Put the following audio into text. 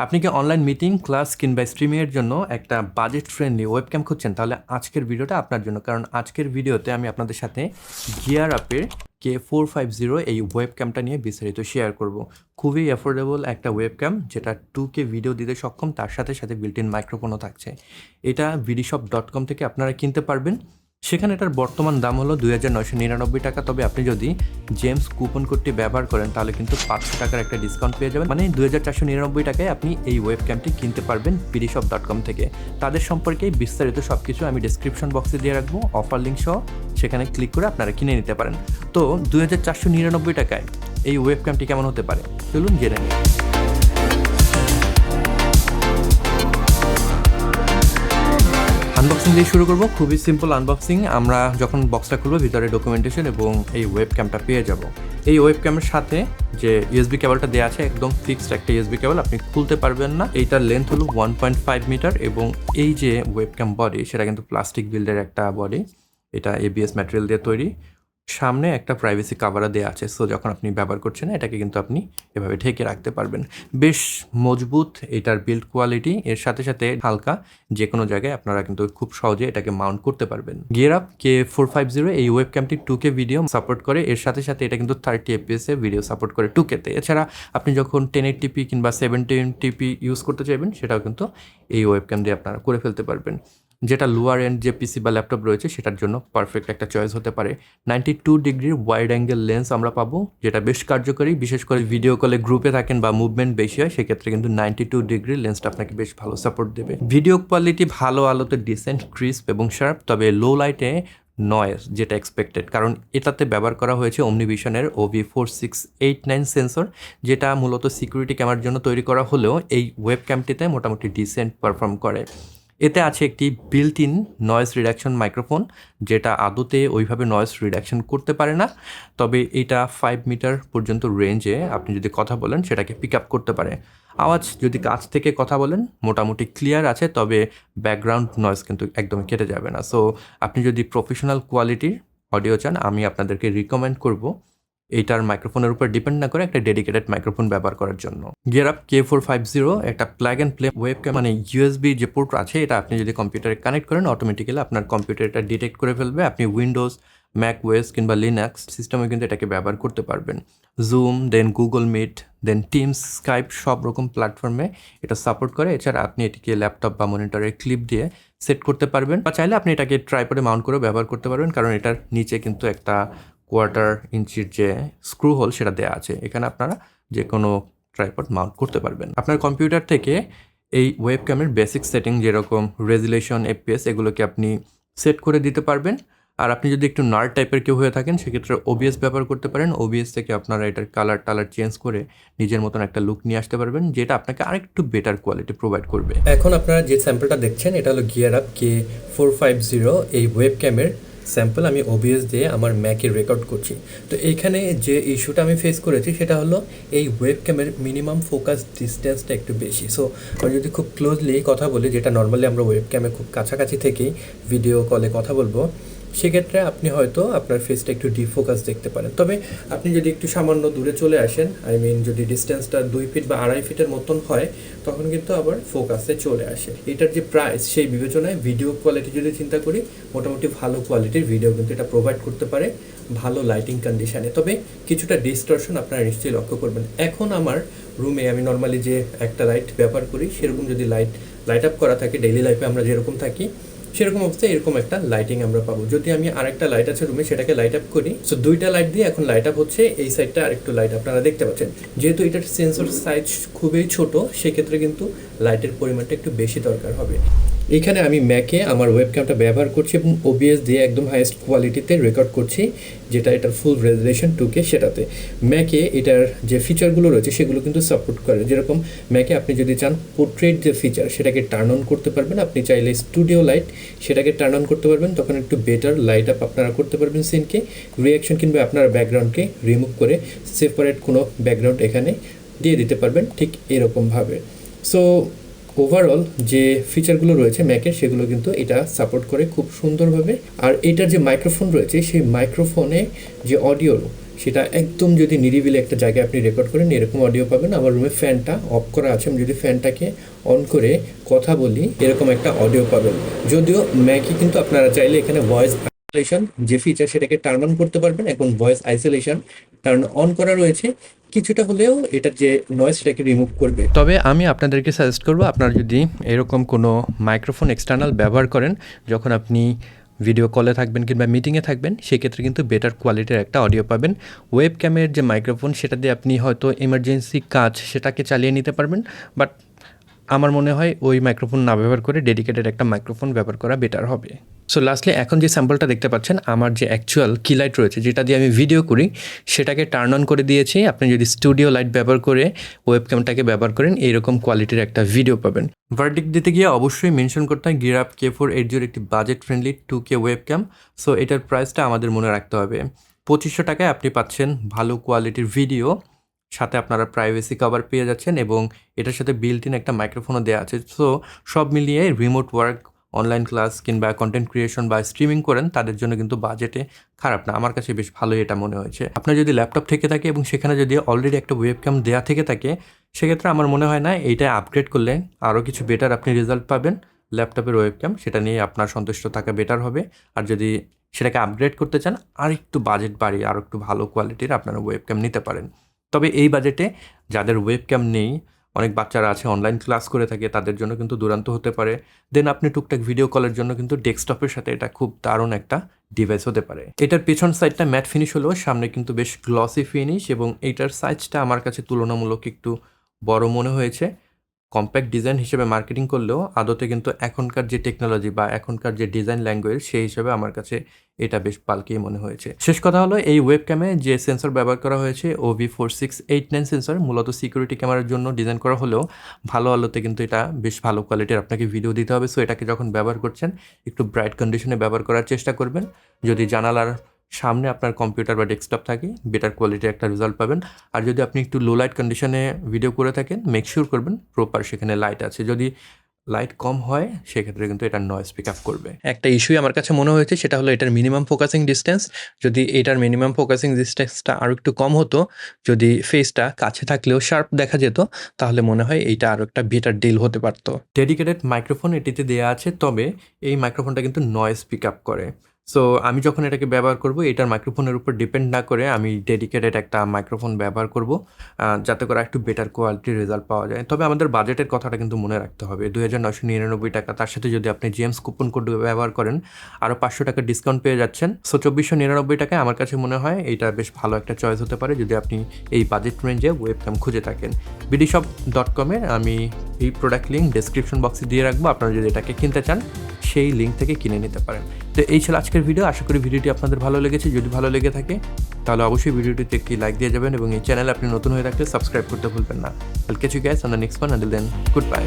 আপনি কি online meeting class কিংবা স্ট্রিমিংয়ের জন্য একটা বাজেট ফ্রেন্ডলি ওয়েবক্যাম খুঁজছেন? তাহলে আজকের ভিডিওটা আপনার জন্য। কারণ আজকের ভিডিওতে আমি আপনাদের সাথে গিয়ার আপের কে ফোর ফাইভ জিরো এই ওয়েবক্যামটা নিয়ে বিস্তারিত শেয়ার করব। খুবই অ্যাফোর্ডেবল একটা ওয়েবক্যাম যেটা টু কে ভিডিও দিতে সক্ষম। তার সাথে সাথে বিল্ট ইন মাইক্রোফোনও থাকছে। এটা ভিডিশপ ডট কম থেকে আপনারা কিনতে পারবেন। সেখানে এটার বর্তমান দাম হলো দুই হাজার নয়শো নিরানব্বই টাকা। তবে আপনি যদি জেমস কুপন কোডটি ব্যবহার করেন, তাহলে কিন্তু পাঁচশো টাকার একটা ডিসকাউন্ট পেয়ে যাবেন। মানে দুই হাজার চারশো নিরানব্বই টাকায় আপনি এই ওয়েব ক্যাম্পটি কিনতে পারবেন পিডিশপ ডট কম থেকে। তাদের সম্পর্কে বিস্তারিত সব কিছু আমি ডিসক্রিপশন বক্সে দিয়ে রাখব। অফার লিঙ্ক সহ সেখানে ক্লিক করে আপনারা কিনে নিতে পারেন। তো দুই হাজার চারশো নিরানব্বই টাকায় এই ওয়েব ক্যাম্পটি কেমন হতে পারে? চলুন জেনে নিই। আনবক্সিং দিয়ে শুরু করব। খুবই সিম্পল আনবক্সিং আমরা যখন বক্সটা খুলবো, ভিতরে ডকুমেন্টেশন এবং এই ওয়েব ক্যামটা পেয়ে যাব। এই ওয়েব ক্যামের সাথে যে ইউএসবি কেবলটা দেওয়া আছে, একদম ফিক্সড একটা ইউএসবি কেবল আপনি খুলতে পারবেন না। এইটার লেন্থ হলো ওয়ান পয়েন্ট ফাইভ মিটার এবং এই যে ওয়েব ক্যাম বডি সেটা কিন্তু প্লাস্টিক বিল্ডের একটা বডি এটা এবিএস ম্যাটেরিয়াল দিয়ে তৈরি। সামনে একটা প্রাইভেসি কাভারও দেওয়া আছে। সো যখন আপনি ব্যবহার করছেন, এটাকে কিন্তু আপনি এভাবে ঢেকে রাখতে পারবেন। বেশ মজবুত এটার বিল্ড কোয়ালিটি এর সাথে সাথে হালকা যে কোনো জায়গায় আপনারা কিন্তু খুব সহজে এটাকে মাউন্ট করতে পারবেন। Gear up K four five zero এই ওয়েব ক্যামটি টু কে ভিডিও সাপোর্ট করে। এর সাথে সাথে এটা কিন্তু থার্টি এফপিএস এ ভিডিও সাপোর্ট করে টু কেতে এছাড়া আপনি যখন টেন এইট টিপি কিংবা সেভেন্টিন টিপি ইউজ করতে চাইবেন, সেটাও কিন্তু এই ওয়েব ক্যাম দিয়ে আপনারা করে ফেলতে পারবেন। যেটা লোয়ার এন্ড যে পিসি বা ল্যাপটপ রয়েছে, সেটার জন্য পারফেক্ট একটা চয়েস হতে পারে। নাইনটি টু ডিগ্রির ওয়াইড অ্যাঙ্গেল লেন্স আমরা পাবো, যেটা বেশ কার্যকরী। বিশেষ করে ভিডিও কলে গ্রুপে থাকেন বা মুভমেন্ট বেশি হয়, সেক্ষেত্রে কিন্তু নাইনটি টু ডিগ্রি লেন্সটা আপনাকে বেশ ভালো সাপোর্ট দেবে। ভিডিও কোয়ালিটি ভালো আলোতে ডিসেন্ট ক্রিস্প এবং শার্প তবে লো লাইটে নয়েস যেটা এক্সপেক্টেড কারণ এটাতে ব্যবহার করা হয়েছে অমনিভিশনের OV four six eight nine sensor যেটা মূলত সিকিউরিটি ক্যামেরার জন্য তৈরি করা হলেও এই ওয়েব ক্যামটিতে মোটামুটি ডিসেন্ট পারফর্ম করে। এতে আছে একটি built in noise reduction microphone যেটা আদতে ওইভাবে নয়েজ রিডাকশন করতে পারে না। তবে এটা ফাইভ মিটার পর্যন্ত রেঞ্জে আপনি যদি কথা বলেন, সেটাকে পিক আপ করতে পারে। আওয়াজ যদি কাছ থেকে কথা বলেন, মোটামুটি ক্লিয়ার আছে, তবে ব্যাকগ্রাউন্ড নয়েজ কিন্তু একদমই কেটে যাবে না। সো আপনি যদি প্রফেশনাল কোয়ালিটির অডিও চান, আমি আপনাদেরকে রিকমেন্ড করব। এইটার মাইক্রোফোনের উপর ডিপেন্ড না করে একটা ডেডিকেটেড মাইক্রোফোন ব্যবহার করার জন্য। Gear up K four five zero একটা প্ল্যাগ অ্যান্ড প্লে ওয়েব মানে ইউএসবি যে পোর্ট আছে, এটা আপনি যদি কম্পিউটারে কানেক্ট করেন অটোমেটিক্যালি আপনার কম্পিউটার এটা ডিটেক্ট করে ফেলবে। আপনি উইন্ডোজ ম্যাক ওয়েস কিংবা লিনাক্স সিস্টেমে কিন্তু এটাকে ব্যবহার করতে পারবেন। জুম দেন গুগল মিট দেন টিমস স্কাইপ সব রকম প্ল্যাটফর্মে এটা সাপোর্ট করে। এছাড়া আপনি এটিকে ল্যাপটপ বা মনিটরের ক্লিপ দিয়ে সেট করতে পারবেন। বা চাইলে আপনি এটাকে ট্রাইপডে মাউন্ট করে ব্যবহার করতে পারবেন, কারণ এটার নিচে কিন্তু একটা কোয়ার্টার ইঞ্চির যে স্ক্রু হোল সেটা দেওয়া আছে। এখানে আপনারা যে কোনো ট্রাইপড মাউন্ট করতে পারবেন। আপনার কম্পিউটার থেকে এই ওয়েব ক্যামের বেসিক সেটিং যেরকম রেজুলেশন এফপিএস এগুলোকে আপনি সেট করে দিতে পারবেন। আর আপনি যদি একটু নার্ড টাইপের কেউ হয়ে থাকেন, সেক্ষেত্রে ওবিএস ব্যবহার করতে পারেন। ওবিএস থেকে আপনারা এটার কালার টালার চেঞ্জ করে নিজের মতন একটা লুক নিয়ে আসতে পারবেন, যেটা আপনাকে আরেকটু বেটার কোয়ালিটি প্রোভাইড করবে। এখন আপনারা যে স্যাম্পলটা দেখছেন, এটা হলো gear up K four five zero এই ওয়েব ক্যামের স্যাম্পল আমি ওবিএস দিয়ে আমার ম্যাকে রেকর্ড করছি। তো এইখানে যে ইস্যুটা আমি ফেস করেছি, সেটা হলো এই ওয়েব ক্যামের মিনিমাম ফোকাস ডিস্টেন্সটা একটু বেশি। সো আমি যদি খুব ক্লোজলি কথা বলি, যেটা নর্মালি আমরা ওয়েব ক্যামে খুব কাছাকাছি থেকেই ভিডিও কলে কথা বলব সেক্ষেত্রে আপনি হয়তো আপনার ফেসটা একটু ডিফোকাস দেখতে পারেন। তবে আপনি যদি একটু সামান্য দূরে চলে আসেন আই মিন যদি ডিস্টেন্সটা দুই ফিট বা আড়াই ফিটের মতন হয়, তখন কিন্তু আবার ফোকাসে চলে আসে। এটার যে প্রাইস সেই বিবেচনায় ভিডিও কোয়ালিটি যদি চিন্তা করি, মোটামুটি ভালো কোয়ালিটির ভিডিও কিন্তু এটা প্রোভাইড করতে পারে ভালো লাইটিং কন্ডিশানে তবে কিছুটা ডিস্টরশন আপনারা নিশ্চয়ই লক্ষ্য করবেন। এখন আমার রুমে আমি নর্মালি যে একটা লাইট ব্যবহার করি, সেরকম যদি লাইট লাইট আপ করা থাকে ডেইলি লাইফে আমরা যেরকম থাকি সেরকম অবস্থায় এরকম একটা লাইটিং আমরা পাবো। যদি আমি আরেকটা লাইট আছে রুমে সেটাকে লাইট আপ করি সো দুইটা লাইট দিয়ে এখন লাইট আপ হচ্ছে, এই সাইডটা আরেকটু লাইট আপনারা দেখতে পাচ্ছেন, যেহেতু এটার সেন্সর সাইজ খুবই ছোট, সেক্ষেত্রে কিন্তু লাইটের পরিমাণটা একটু বেশি দরকার হবে। এখানে আমি ম্যাকে আমার ওয়েবক্যামটা ব্যবহার করছি এবং ওবিএস দিয়ে একদম হাইয়েস্ট কোয়ালিটিতে রেকর্ড করছি, যেটা এটার ফুল রেজুলেশন টুকে সেটাতে। ম্যাকে এটার যে ফিচারগুলো রয়েছে, সেগুলো কিন্তু সাপোর্ট করে। যেরকম ম্যাকে আপনি যদি চান পোর্ট্রেট যে ফিচার সেটাকে টার্ন অন করতে পারবেন। আপনি চাইলে স্টুডিও লাইট সেটাকে টার্ন অন করতে পারবেন। তখন একটু বেটার লাইট আপ আপনারা করতে পারবেন সিনকে রিয়াকশন কিংবা আপনার ব্যাকগ্রাউন্ডকে রিমুভ করে সেপারেট কোনো ব্যাকগ্রাউন্ড এখানে দিয়ে দিতে পারবেন। ঠিক এরকমভাবে। সো ওভারঅল যে ফিচারগুলো রয়েছে ম্যাকের সেগুলো কিন্তু এটা সাপোর্ট করে খুব সুন্দরভাবে। আর এটার যে মাইক্রোফোন রয়েছে, সেই মাইক্রোফোনে যে অডিও সেটা একদম যদি নিরিবিলি একটা জায়গায় আপনি রেকর্ড করেন, এরকম অডিও পাবেন। আমার রুমে ফ্যানটা অফ করা আছে। আমি যদি ফ্যানটাকে অন করে কথা বলি, এরকম একটা অডিও পাবেন। যদিও ম্যাকে কিন্তু আপনারা চাইলে এখানে ভয়েস আইসোলেশন যে ফিচার সেটাকে টার্ন অন করতে পারবেন এখন ভয়েস আইসোলেশন টার্ন অন করা রয়েছে, কিছুটা হলেও এটার যে নয়েজ সেটাকে রিমুভ করবে। তবে আমি আপনাদেরকে সাজেস্ট করব, আপনারা যদি এরকম কোনো মাইক্রোফোন এক্সটার্নাল ব্যবহার করেন, যখন আপনি ভিডিও কলে থাকবেন কিংবা মিটিংয়ে থাকবেন, সেক্ষেত্রে কিন্তু বেটার কোয়ালিটির একটা অডিও পাবেন। ওয়েব ক্যামের যে মাইক্রোফোন সেটা দিয়ে আপনি হয়তো এমার্জেন্সি কাজ সেটাকে চালিয়ে নিতে পারবেন বাট আমার মনে হয় ওই মাইক্রোফোন না ব্যবহার করে ডেডিকেটেড একটা মাইক্রোফোন ব্যবহার করা বেটার হবে। সো লাস্টলি এখন যে স্যাম্পলটা দেখতে পাচ্ছেন, আমার যে অ্যাকচুয়াল কি লাইট রয়েছে, যেটা দিয়ে আমি ভিডিও করি, সেটাকে টার্ন অন করে দিয়েছি। আপনি যদি স্টুডিও লাইট ব্যবহার করে ওয়েব ক্যামটাকে ব্যবহার করেন, এইরকম কোয়ালিটির একটা ভিডিও পাবেন। ভার্ডিক দিতে গিয়ে অবশ্যই মেনশন করতে হয় gear up K four eight zero একটি budget friendly two K web cam so এটার প্রাইসটা আমাদের মনে রাখতে হবে। পঁচিশশো টাকায় আপনি পাচ্ছেন ভালো কোয়ালিটির ভিডিও সাথে আপনারা প্রাইভেসি কভার পেয়ে যাচ্ছেন এবং এটার সাথে বিল্ট ইন একটা মাইক্রোফোনও দেওয়া আছে। সো সব মিলিয়ে রিমোট ওয়ার্ক অনলাইন ক্লাস কিংবা কন্টেন্ট ক্রিয়েশন বা স্ট্রিমিং করেন, তাদের জন্য কিন্তু বাজেটে খারাপ না। আমার কাছে বেশ ভালোই এটা মনে হয়েছে। আপনার যদি ল্যাপটপ থেকে থাকে এবং সেখানে যদি অলরেডি একটা ওয়েব ক্যাম দেওয়া থেকে থাকে, সেক্ষেত্রে আমার মনে হয় না এইটা আপগ্রেড করলে আরও কিছু বেটার আপনি রেজাল্ট পাবেন। ল্যাপটপের ওয়েব ক্যাম সেটা নিয়ে আপনার সন্তুষ্ট থাকা বেটার হবে। আর যদি সেটাকে আপগ্রেড করতে চান আর একটু বাজেট বাড়িয়ে আর একটু ভালো কোয়ালিটির আপনারা ওয়েব ক্যাম নিতে পারেন। তবে এই বাজেটে যাদের ওয়েবক্যাম নেই, অনেক বাচ্চারা আছে অনলাইন ক্লাস করে থাকে, তাদের জন্য কিন্তু দুরান্ত হতে পারে। দেন আপনি টুকটাক ভিডিও কলের জন্য কিন্তু ডেস্কটপের সাথে এটা খুব দারুণ একটা ডিভাইস হতে পারে। এটার পেছন সাইডটা ম্যাট ফিনিশ হলেও সামনে কিন্তু বেশ গ্লসি ফিনিশ এবং এইটার সাইজটা আমার কাছে তুলনামূলক একটু বড় মনে হয়েছে। কম্প্যাক্ট ডিজাইন হিসেবে মার্কেটিং করলেও আদতে কিন্তু এখনকার যে টেকনোলজি বা এখনকার যে ডিজাইন ল্যাঙ্গুয়েজ, সেই হিসেবে আমার কাছে এটা বেশ পালকি মনে হয়েছে। শেষ কথা হলো, এই ওয়েব ক্যামে যে সেন্সর ব্যবহার করা হয়েছে O V four six eight nine sensor মূলত সিকিউরিটি ক্যামেরার জন্য ডিজাইন করা হলেও ভালো আলোতে কিন্তু এটা বেশ ভালো কোয়ালিটির আপনাকে ভিডিও দিতে হবে। সো এটাকে যখন ব্যবহার করছেন, একটু ব্রাইট কন্ডিশনে ব্যবহার করার চেষ্টা করবেন। যদি জানালার সামনে আপনার কম্পিউটার বা ডেস্কটপ থাকে বেটার কোয়ালিটির একটা রেজাল্ট পাবেন। আর যদি আপনি একটু লো লাইট কন্ডিশনে ভিডিও করে থাকেন মেক শিওর করবেন প্রপার সেখানে লাইট আছে। যদি লাইট কম হয় সেক্ষেত্রে কিন্তু এটা নয়েজ পিক আপ করবে। একটা ইস্যুই আমার কাছে মনে হয়েছে সেটা হলো এটার মিনিমাম ফোকাসিং ডিস্টেন্স যদি এটার মিনিমাম ফোকাসিং ডিস্টেন্সটা আরও একটু কম হতো যদি ফেসটা কাছে থাকলেও শার্প দেখা যেত তাহলে মনে হয় এইটা আরও একটা বেটার ডিল হতে পারতো। ডেডিকেটেড মাইক্রোফোন এটিতে দেওয়া আছে তবে এই মাইক্রোফোনটা কিন্তু নয়েজ পিক আপ করে। সো আমি যখন এটাকে ব্যবহার করব, এটার মাইক্রোফোনের উপর ডিপেন্ড না করে আমি ডেডিকেটেড একটা মাইক্রোফোন ব্যবহার করব যাতে করে একটু বেটার কোয়ালিটির রেজাল্ট পাওয়া যায়। তবে আমাদের বাজেটের কথাটা কিন্তু মনে রাখতে হবে। দুই হাজার নশো নিরানব্বই টাকা, তার সাথে যদি আপনি জেমস কুপন কোড ব্যবহার করেন আরও পাঁচশো টাকা ডিসকাউন্ট পেয়ে যাচ্ছেন। সো চব্বিশশো নিরানব্বই টাকায় আমার কাছে মনে হয় এটা বেশ ভালো একটা চয়েস হতে পারে যদি আপনি এই বাজেট রেঞ্জে ওয়েবক্যাম খুঁজে থাকেন। বিডিশপ ডট কমের আমি এই প্রোডাক্ট লিঙ্ক ডেসক্রিপশন বক্সে দিয়ে রাখব। আপনারা যদি এটাকে কিনতে চান সেই লিঙ্ক থেকে কিনে নিতে পারেন। তো এই ছিল আজকের ভিডিও আশা করি ভিডিওটি আপনাদের ভালো লেগেছে। যদি ভালো লেগে থাকে, তাহলে অবশ্যই ভিডিওটিতে একটি লাইক দিয়ে যাবেন এবং এই চ্যানেলে আপনি নতুন হয়ে থাকলে সাবস্ক্রাইব করতে ভুলবেন না। কিছু guys on the next one then goodbye